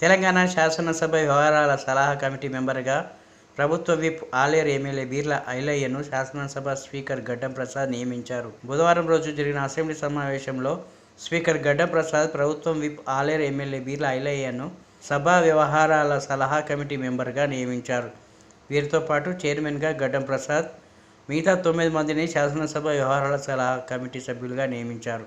తెలంగాణ శాసనసభ వ్యవహారాల సలహా కమిటీ మెంబర్గా ప్రభుత్వ విప్ ఆలేరు ఎమ్మెల్యే బీర్ల ఐలయ్యను శాసనసభ స్పీకర్ గడ్డం ప్రసాద్ నియమించారు. బుధవారం రోజు జరిగిన అసెంబ్లీ సమావేశంలో స్పీకర్ గడ్డం ప్రసాద్ ప్రభుత్వం విప్ ఆలేరు ఎమ్మెల్యే బీర్ల ఐలయ్యను సభా వ్యవహారాల సలహా కమిటీ మెంబర్గా నియమించారు. వీరితో పాటు చైర్మన్గా గడ్డం ప్రసాద్ మిగతా తొమ్మిది మందిని శాసనసభ వ్యవహారాల సలహా కమిటీ సభ్యులుగా నియమించారు.